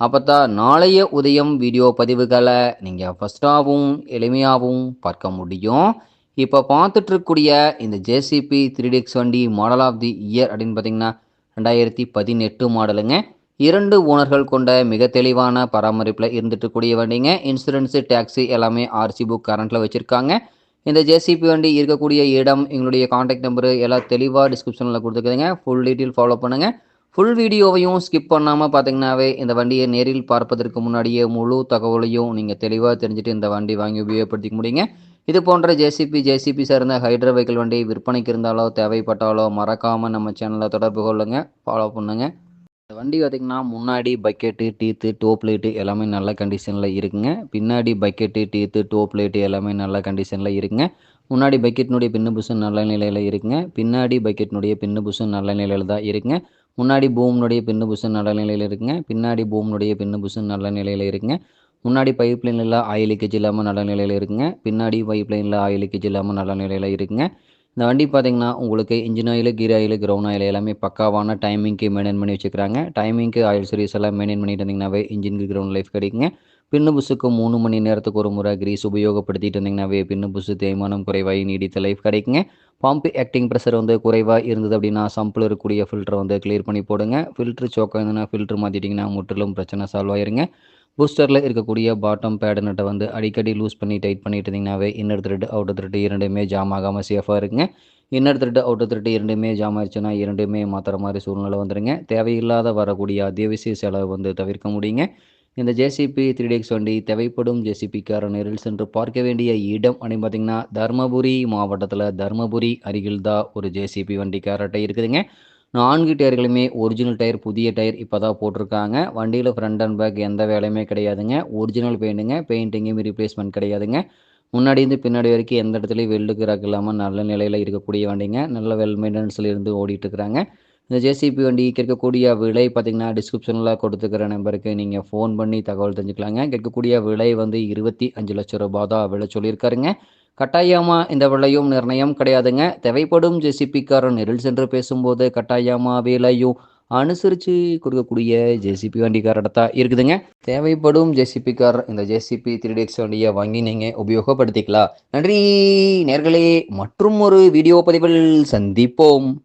அப்போ தான் நாளைய உதயம் வீடியோ பதிவுகளை நீங்கள் ஃபஸ்ட்டாகவும் எளிமையாகவும் பார்க்க முடியும். இப்போ பார்த்துட்ருக்கக்கூடிய இந்த ஜேசிபி த்ரீ டிக்ஸ் வண்டி மாடல் ஆஃப் தி இயர் அப்படின்னு பார்த்தீங்கன்னா ரெண்டாயிரத்தி பதினெட்டு மாடலுங்க. இரண்டு ஓனர்கள் கொண்ட மிக தெளிவான பராமரிப்பில் இருந்துட்டு இருக்கக்கூடிய வண்டிங்க. இன்சூரன்ஸு டேக்ஸி எல்லாமே ஆர்சி புக் கரண்ட்டில் வச்சுருக்காங்க. இந்த ஜேசிபி வண்டி இருக்கக்கூடிய இடம் எங்களுடைய காண்டாக்ட் நம்பரு எல்லாம் தெளிவாக டிஸ்கிரிப்ஷனில் கொடுத்துருக்குதுங்க. ஃபுல் டீட்டெயில் ஃபாலோ பண்ணுங்கள் ஃபுல் வீடியோவையும் ஸ்கிப் பண்ணாமல் பார்த்தீங்கன்னாவே இந்த வண்டியை நேரில் பார்ப்பதற்கு முன்னாடியே முழு தகவலையும் நீங்கள் தெளிவாக தெரிஞ்சுட்டு இந்த வண்டி வாங்கி உபயோகப்படுத்திக்க முடியுங்க. இது போன்ற ஜேசிபி ஜேசிபி சார்ந்த ஹைட்ரோ வெஹிக்கிள் வண்டி விற்பனைக்கு இருந்தாலோ தேவைப்பட்டாலோ மறக்காமல் நம்ம சேனலில் தொடர்பு கொள்ளுங்க ஃபாலோ பண்ணுங்கள் இந்த வண்டி பார்த்திங்கன்னா முன்னாடி பக்கெட்டு டீத்து டோப் லைட்டு எல்லாமே நல்ல கண்டிஷனில் இருக்குங்க. பின்னாடி பக்கெட்டு டீத்து டோப் லைட்டு எல்லாமே நல்ல கண்டிஷனில் இருக்குங்க. முன்னாடி பக்கெட்டினுடைய பின்னு புஷன் நல்ல நிலையில் இருக்குங்க. பின்னாடி பக்கெட்டினுடைய பின்னு புஷன் நல்ல நிலையில் தான் இருக்குங்க. முன்னாடி பூமினுடைய பின்னு புஷன் நல்ல நிலையில் இருக்குங்க. பின்னாடி பூமினுடைய பின்னு புஷன் நல்ல நிலையில் இருக்குங்க. முன்னாடி பைப் லைனில் ஆயில் லீக்கேஜ் இல்லாமல் நல்ல நிலையில் இருக்குங்க. பின்னாடி பைப் லைனில் ஆயில் லீக்கேஜ் இல்லாமல் நல்ல நிலையில் இருக்குங்க. இந்த வண்டி பார்த்திங்கன்னா உங்களுக்கு engine oil gear oil ground oil எல்லாமே பக்காவான டைமிங்க்கு மெயின்டைன் பண்ணி வச்சுக்கிறாங்க. டைமிங்க்கு ஆயில் சர்வீஸ் எல்லாம் மெயின்டைன் பண்ணிட்டு இருந்தீங்கன்னாவே இன்ஜினுக்கு கிரவுண்ட் லைஃப் கிடைக்குங்க. பின்னு புஸுக்கு மூணு மணி நேரத்துக்கு ஒரு முறை கிரீஸ் உபயோகப்படுத்திட்டு இருந்தீங்கன்னாவே பின்னு புஸு தேய்மானம் குறைவாகி நீடித்த லைஃப் கிடைக்குங்க. பம்ப் ஆக்டிங் ப்ரெஷர் வந்து குறைவாக இருந்தது அப்படின்னா சம்பில் இருக்கக்கூடிய ஃபில்டரை வந்து கிளியர் பண்ணி போடுங்க. ஃபில்ட்ரு சோக்கம் இருந்ததுன்னா ஃபில்ட்ரு மாற்றிட்டிங்கன்னா முற்றிலும் பிரச்சனை சால்வ் ஆயிருங்க. பூஸ்டரில் இருக்கக்கூடிய பாட்டம் பேடு நட்டை வந்து அடிக்கடி லூஸ் பண்ணி டைட் பண்ணிட்டு இருந்தீங்கன்னாவே இன்னர் த்ரெட் அவுட்டர் த்ரெட் இரண்டுமே ஜாம் ஆகாமல் சேஃபாக இருக்குங்க இன்னர் த்ரெட் அவுட்டர் த்ரெட் இரண்டுமே ஜாம் ஆயிடுச்சுன்னா இரண்டுமே மாற்றுற மாதிரி சூழ்நிலை வந்துடுங்க தேவையில்லாத வரக்கூடிய அத்தியாவசிய செலவு வந்து தவிர்க்க முடியுங்க. இந்த ஜேசிபி த்ரீ டேக்ஸ் வண்டி தேவைப்படும் ஜேசிபிக்கார நேரில் சென்று பார்க்க வேண்டிய இடம் அப்படின்னு பார்த்தீங்கன்னா தருமபுரி மாவட்டத்தில் தருமபுரி அருகில் தான் ஒரு ஜேசிபி வண்டி காரட்டை இருக்குதுங்க. நான்கு டயர்களுமே ஒரிஜினல் டயர் புதிய டயர் இப்போ தான் போட்டிருக்காங்க. வண்டியில் ஃப்ரண்ட் அண்ட் பேக் எந்த வேலையுமே கிடையாதுங்க. ஒரிஜினல் பெயிண்ட்டுங்க பெயிண்டிங்கும் ரீப்ளேஸ்மெண்ட் கிடையாதுங்க. முன்னாடி இருந்து பின்னாடி வரைக்கும் எந்த இடத்துலையும் வெல்டு ராக் இல்லாமல் நல்ல நிலையில் இருக்கக்கூடிய வண்டிங்க. நல்ல வெல் மெயின்டெனன்ஸில் இருந்து ஓடிட்டுருக்குறாங்க. இந்த ஜேசிபி வண்டி கேட்கக்கூடிய விலை பார்த்திங்கன்னா டிஸ்கிரிப்ஷனில் கொடுத்துக்கிற நம்பருக்கு நீங்கள் ஃபோன் பண்ணி தகவல் தெரிஞ்சுக்கலாங்க. கேட்கக்கூடிய விலை வந்து இருபத்தி அஞ்சு லட்சம் ரூபாய் தான் விலை சொல்லியிருக்காருங்க. கட்டாயமா இந்த விலையும் நிர்ணயம் கிடையாதுங்க. தேவைப்படும் ஜேசிபிக்காரன் நெரில் சென்று பேசும்போது கட்டாயமா விலையும் அனுசரித்து கொடுக்கக்கூடிய ஜேசிபி வண்டிக்காரடத்தா இருக்குதுங்க. தேவைப்படும் ஜேசிபிக்கார் இந்த ஜேசிபி த்ரீ டெக்ஸ் வண்டியை வாங்கி நீங்கள் உபயோகப்படுத்திக்கலாம். நன்றி நேர்களே. மற்றும் ஒரு வீடியோ பதிவில் சந்திப்போம்.